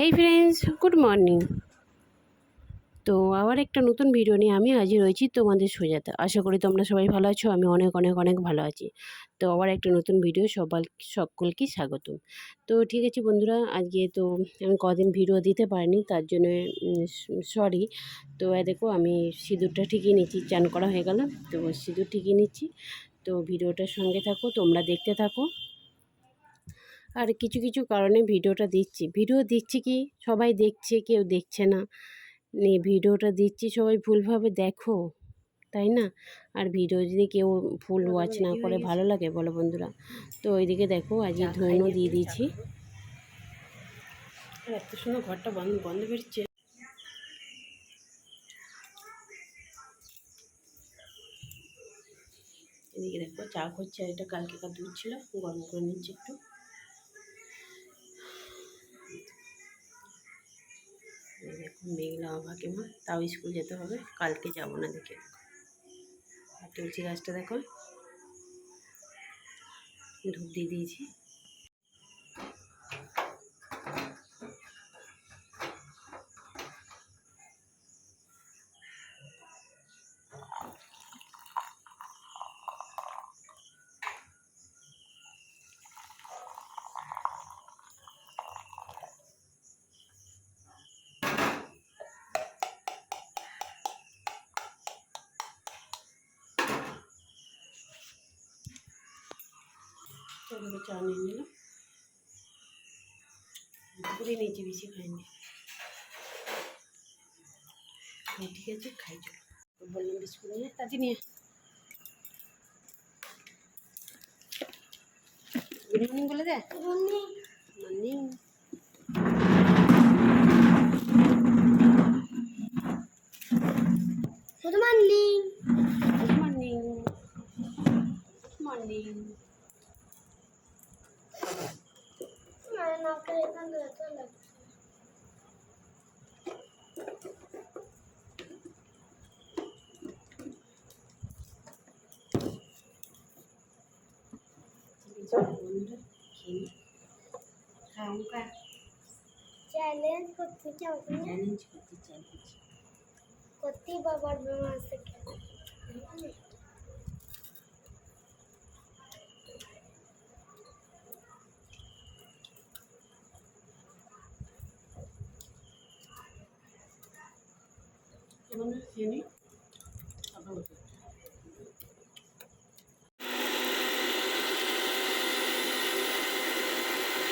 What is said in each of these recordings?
হেই friends good morning তো আবার একটা নতুন ভিডিও নিয়ে আমি হাজির হয়েছি তোমাদের সোজাতে। আশা করি তোমরা সবাই ভালো আছো, আমি অনেক অনেক অনেক ভালো আছি। তো আবার একটা নতুন ভিডিও সবাই সকলকে স্বাগতম। তো ঠিক আছে বন্ধুরা, আজকে তো আমি কদিন ভিডিও দিতে পারিনি, তার জন্য সরি তো দেখো, আমি সিঁদুরটা ঠিকই নিচ্ছি চান করা হয়ে গেল। তো সিঁদুর ঠিকই নিচ্ছি। তো ভিডিওটার সঙ্গে থাকো, তোমরা দেখতে থাকো। আর কিছু কিছু কারণে ভিডিওটা দিচ্ছি। ভিডিও দিচ্ছি কি? সবাই দেখছে কেউ দেখছে না। নিয়ে ভিডিওটা দিচ্ছি সবাই ভুলভাবে দেখো তাই না? আর ভিডিও যদি কেউ ফুল ওয়াচ না করে ভালো লাগে? বলো বন্ধুরা। তো ওইদিকে দেখো আজকে ধুনো দিয়ে দিয়েছি। এত সুন্দর ঘরটা বন্ধ বন্ধ বেরোচ্ছে। এদিকে দেখো চা করছে আর এটা কালকেকার দুধ ছিল গরম করে নিচ্ছি একটু। মেঘলা আবহাওয়া কেমন তাও স্কুল যেতে হবে, কালকে যাব না দেখে। আর তুলসী গাছটা দেখো, ধূপ দিয়ে দিয়েছি। এভাবে চা নিয়ে নিলাম। দুপুরে নিয়েছি বেশি খাইনি। হ্যাঁ ঠিক আছে খাই চলো বললাম বিস্কুট নিয়ে তাজি নিয়ে গুড মর্নিং বলে দে। Morning Good morning. Good morning morning আমার নাকে এখান থেকে তো লাগছে। বন্ধুরা খেয়ে খাওয়া চ্যালেঞ্জ করতে চাও তুমি? চ্যালেঞ্জ করতে চ্যালেঞ্জ করতেই বাবার বেমার থেকে কেমন খেয়ে নি আবার বসে।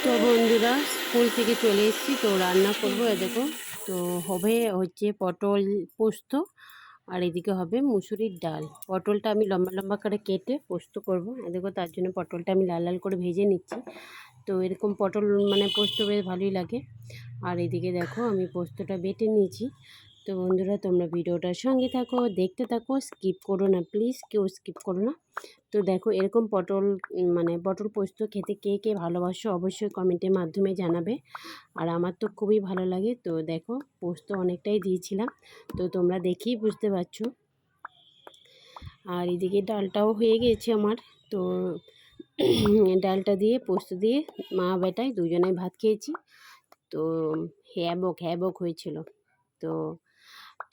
তো বন্ধুরা, স্কুল থেকে চলে এসেছি, তো রান্না করব। এ দেখো, তো হবে হচ্ছে পটল পোস্ত, আর এদিকে হবে মুসুরির ডাল। পটলটা আমি লম্বা লম্বা করে কেটে পোস্ত করব। দেখো, তার জন্য পটলটা আমি লাল লাল করে ভেজে নিচ্ছি। তো এরকম পটল মানে পোস্ত বেশ ভালোই লাগে। আর এদিকে দেখো, আমি পোস্তটা বেটে নিয়েছি। তো বন্ধুরা, তোমরা ভিডিওটার সঙ্গে থাকো, দেখতে থাকো স্কিপ করো না প্লিজ কেউ স্কিপ করো না। তো দেখো, এরকম পটল মানে পটল পোস্ত খেতে কে কে ভালোবাসো অবশ্যই কমেন্টের মাধ্যমে জানাবে। আর আমার তো খুবই ভালো লাগে, তো দেখো, পোস্ত অনেকটাই দিয়েছিলাম। তো তোমরা দেখেই বুঝতে পারছ। আর এদিকে ডালটাও হয়ে গিয়েছে আমার। তো ডালটা দিয়ে, পোস্ত দিয়ে মা বেটায় দুজনে ভাত খেয়েছি। তো হ্যাবক হ্যাবক হয়েছিল। তো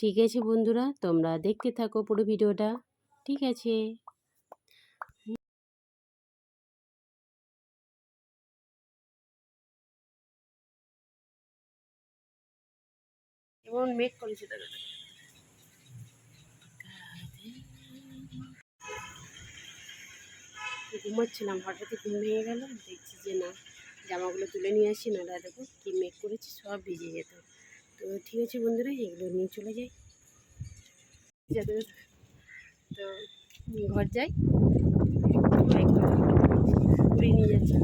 ঠিক আছে বন্ধুরা, তোমরা দেখতে থাকো পুরো ভিডিওটা। ঠিক আছে। দেখো দেখো। ঘুমাচ্ছিলাম হঠাৎই ঘুম ভেঙে গেল, দেখছি যে না, জামাগুলো তুলে নিয়ে আসি না দেখো কি মেক করেছি, সব ভিজে যেত। তো ঠিক আছে বন্ধুরা, এগুলো নিয়ে চলে যাই। তো ঘর যাই। ঘুরে নিয়ে যাচ্ছে।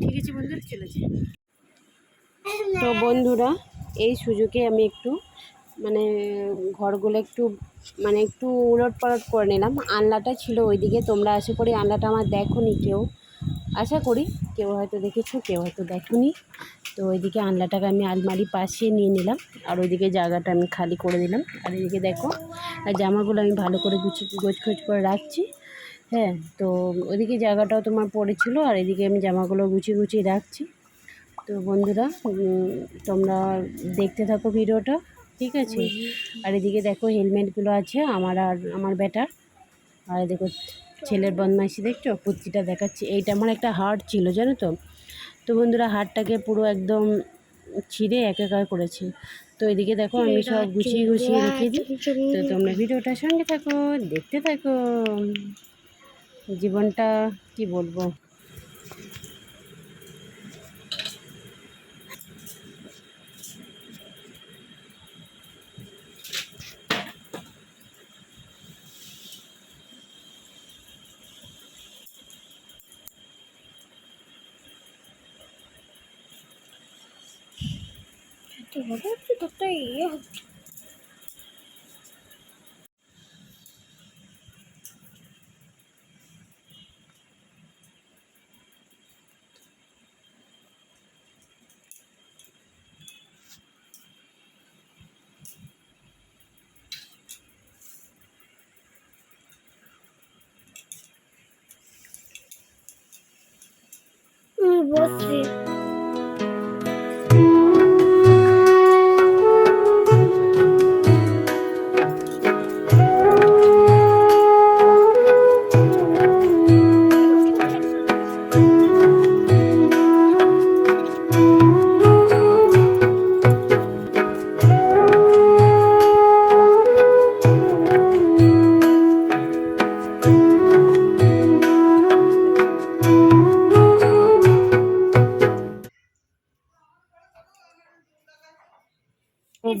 ঠিক আছে বন্ধুরা চলেছে তো বন্ধুরা, এই সুযোগে আমি একটু মানে ঘরগুলো একটু মানে একটু উলট পালট করে নিলাম। আনলাটা ছিল ওইদিকে, তোমরা আশা করি আনলাটা আমার দেখো নি কেউ। আশা করি কেউ হয়তো দেখেছ, কেউ হয়তো দেখোনি। তো ওইদিকে আনলাটাকে আমি আলমারি পাশে নিয়ে নিলাম, আর ওইদিকে জায়গাটা আমি খালি করে দিলাম। আর এদিকে দেখো, আর জামাগুলো আমি ভালো করে গুছি গোছ খোঁজ করে রাখছি। হ্যাঁ তো ওইদিকে জায়গাটাও তোমার পড়েছিল, আর এদিকে আমি জামাগুলো গুছিয়ে গুছিয়ে রাখছি। তো বন্ধুরা তোমরা দেখতে থাকো ভিডিওটা। ঠিক আছে? আর এদিকে দেখো হেলমেটগুলো আছে আমার আর আমার বেটার আর দেখো ছেলের বদমাইশি দেখছ? পুত্তিটা দেখাচ্ছি। এইটা আমার একটা হার্ট ছিল জানো তো? তো বন্ধুরা হাড়টাকে পুরো একদম ছিঁড়ে একাকার করেছে। তো এদিকে দেখো আমি সব গুছিয়ে গুছিয়ে রেখে দিই। তো তোমরা ভিডিওটার সঙ্গে থাকো দেখতে থাকো। জীবনটা কি বলব? তোরটা ইয়ে হচ্ছে বসছি।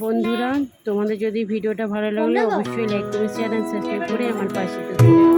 বন্ধুরা তোমাদের যদি ভিডিওটা ভালো লাগলে অবশ্যই লাইক করে শেয়ার অ্যান্ড সাবস্ক্রাইব করে আমার পাশে থেকো।